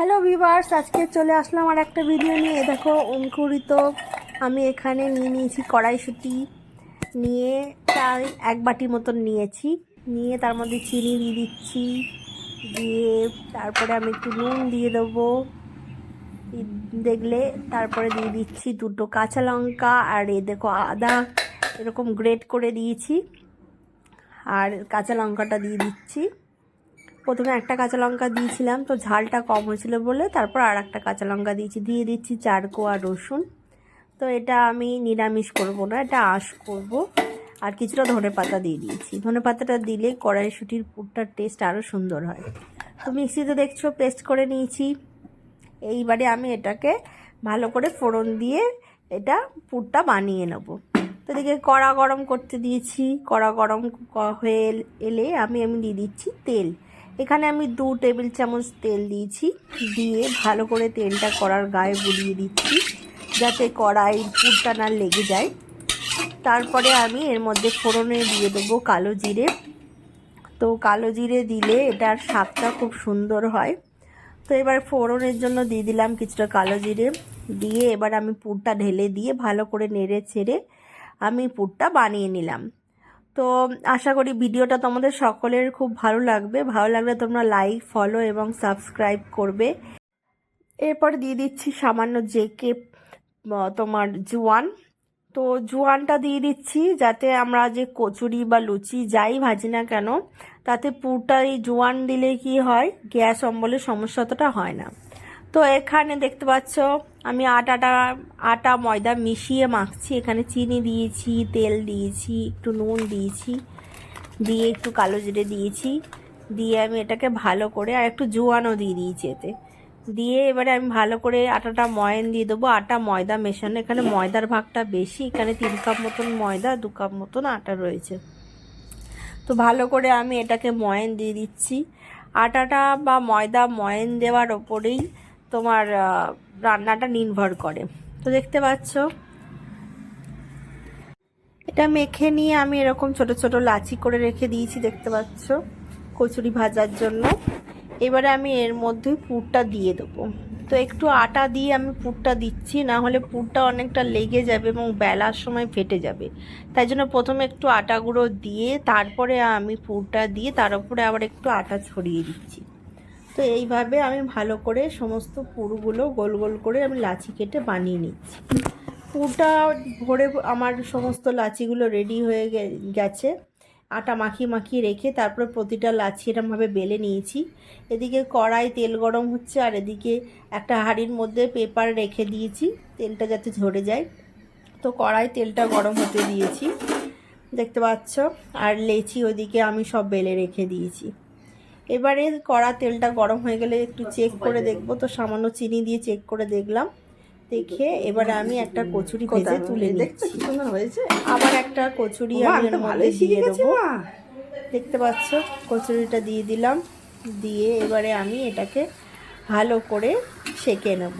Hello viewers আজকে চলে আসলাম আর একটা ভিডিও নিয়ে। দেখো, অঙ্কুরিত, আমি এখানে নিয়ে নিয়েছি কড়াইশুঁটি। নিয়ে তাই এক বাটি মতন নিয়েছি। নিয়ে তার মধ্যে চিনি দিয়ে দিচ্ছি। দিয়ে তারপরে আমি একটু নুন দিয়ে দেবো। দেখলে তারপরে দিয়ে দিচ্ছি দুটো কাঁচা লঙ্কা আর এ দেখো আদা। এরকম গ্রেট করে দিয়েছি। আর কাঁচা লঙ্কাটা দিয়ে দিচ্ছি। প্রথমে একটা কাঁচা লঙ্কা দিয়েছিলাম, তো ঝালটা কম হয়েছিল বলে তারপর আর একটা কাঁচা লঙ্কা দিয়েছি। দিয়ে দিচ্ছি চার কোয়া রসুন। তো এটা আমি নিরামিষ করব না, এটা আঁশ করব। আর কিছুটা ধনে পাতা দিয়ে দিয়েছি। ধনে পাতাটা দিলে কড়াইশুটির পুরটার টেস্ট আরও সুন্দর হয়। তো মিক্সিতে দেখছ পেস্ট করে নিয়েছি। এইবারে আমি এটাকে ভালো করে ফোড়ন দিয়ে এটা পুরটা বানিয়ে নেব। তো এদিকে কড়া গরম করতে দিয়েছি। কড়া গরম হয়ে এলে আমি আমি দিয়ে দিচ্ছি তেল। এখানে আমি দু টেবিল চামচ তেল দিয়েছি, দিয়ে ভালো করে তেলটা কড়ার গায়ে বুলিয়ে দিচ্ছি, যাতে কড়াই পুরটা না লেগে যায়। তারপরে আমি এর মধ্যে ফোড়নে দিয়ে দেবো কালো জিরে। তো কালো জিরে দিলে এটার স্বাদটা খুব সুন্দর হয়। তো এবার ফোড়নের জন্য দিয়ে দিলাম কিছুটা কালো জিরে। দিয়ে এবার আমি পুরটা ঢেলে দিয়ে ভালো করে নেড়ে ছেড়ে আমি পুরটা বানিয়ে নিলাম। তো আশা করি ভিডিওটা তোমাদের সকলের খুব ভালো লাগবে। ভালো লাগলে তোমরা লাইক ফলো এবং সাবস্ক্রাইব করবে। এরপর দিয়ে দিচ্ছি সামান্য জেকে তোমার জোয়ান। তো জোয়ানটা দিয়ে দিচ্ছি যাতে আমরা যে কচুরি বা লুচি যাই ভাজি না কেন, তাতে পুরটা এই জোয়ান দিলে কি হয়, গ্যাস অম্বলের সমস্যা অতটা হয় না। তো এখানে দেখতে পাচ্ছ, আমি আটাটা আটা, ময়দা মিশিয়ে মাখছি। এখানে চিনি দিয়েছি, তেল দিয়েছি, একটু নুন দিয়েছি, দিয়ে একটু কালো জিরে দিয়েছি। দিয়ে আমি এটাকে ভালো করে, আর একটু জোয়ানও দিয়ে দিয়েছি এতে। দিয়ে এবারে আমি ভালো করে আটাটা ময়ন দিয়ে দেবো। আটা, ময়দা মেশানো। এখানে ময়দার ভাগটা বেশি। এখানে তিন কাপ মতন ময়দা, দু কাপ মতন আটা রয়েছে। তো ভালো করে আমি এটাকে ময়ন দিয়ে দিচ্ছি। আটাটা বা ময়দা ময়ন দেওয়ার ওপরেই তোমার রান্নাটা নির্ভর করে। তো দেখতে পাচ্ছ? এটা মেখে নিয়ে আমি এরকম ছোট ছোট লাচি করে রেখে দিয়েছি, দেখতে পাচ্ছ? কচুরি ভাজার জন্য। এবারে আমি এর মধ্যে পুরটা দিয়ে দেবো। তো একটু আটা দিয়ে আমি পুরটা দিচ্ছি, না হলে পুরটা অনেকটা লেগে যাবে এবং বেলার সময় ফেটে যাবে। তাই জন্য প্রথমে একটু আটা গুঁড়ো দিয়ে, তারপরে আমি পুরটা দিয়ে, তার উপরে আবার একটু আটা ছড়িয়ে দিচ্ছি। তো এইভাবে আমি ভালো করে সমস্ত পুরগুলো গোল গোল করে আমি লাচি কেটে বানিয়ে নিচ্ছি। পুরটা ভরে আমার সমস্ত লাচিগুলো রেডি হয়ে গেছে। আটা মাখিয়ে মাখিয়ে রেখে তারপরে প্রতিটা লাচি এরমভাবে বেলে নিয়েছি। এদিকে কড়াই তেল গরম হচ্ছে আর এদিকে একটা হাঁড়ির মধ্যে পেপার রেখে দিয়েছি, তেলটা যাতে ঝরে যায়। তো কড়াই তেলটা গরম হতে দিয়েছি, দেখতে পাচ্ছ? আর লেচি ওইদিকে আমি সব বেলে রেখে দিয়েছি। এবারে কড়া তেলটা গরম হয়ে গেলে একটু চেক করে দেখব। তো সামান্য চিনি দিয়ে চেক করে দেখলাম। দেখে এবারে আমি একটা কচুরি ভেজে তুলে নিচ্ছি। হয়েছে? আবার একটা কচুরি আমি এর মধ্যে দিয়ে দেবো। দেখতে পাচ্ছ? কচুরিটা দিয়ে দিলাম। দিয়ে এবারে আমি এটাকে ভালো করে সেঁকে নেব।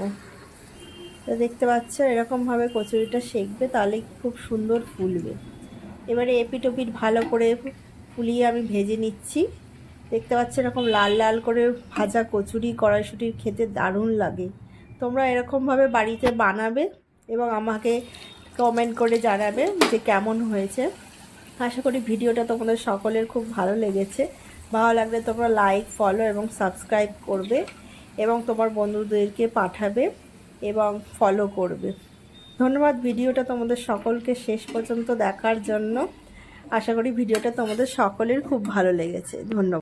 তো দেখতে পাচ্ছ এরকমভাবে কচুরিটা সেঁকবে তাহলে খুব সুন্দর ফুলবে। এবারে এপিট ওপিট ভালো করে ফুলিয়ে আমি ভেজে নিচ্ছি। দেখতে পাচ্ছ এরকম লাল লাল করে ভাজা কচুরি কড়াইশুটির খেতে দারুণ লাগে। তোমরা এরকমভাবে বাড়িতে বানাবে এবং আমাকে কমেন্ট করে জানাবে যে কেমন হয়েছে। আশা করি ভিডিওটা তোমাদের সকলের খুব ভালো লেগেছে। ভালো লাগলে তোমরা লাইক ফলো এবং সাবস্ক্রাইব করবে এবং তোমার বন্ধুদেরকে পাঠাবে এবং ফলো করবে। ধন্যবাদ ভিডিওটা তোমাদের সকলকে শেষ পর্যন্ত দেখার জন্য। আশা করি ভিডিওটা তোমাদের সকলের খুব ভালো লেগেছে। ধন্যবাদ।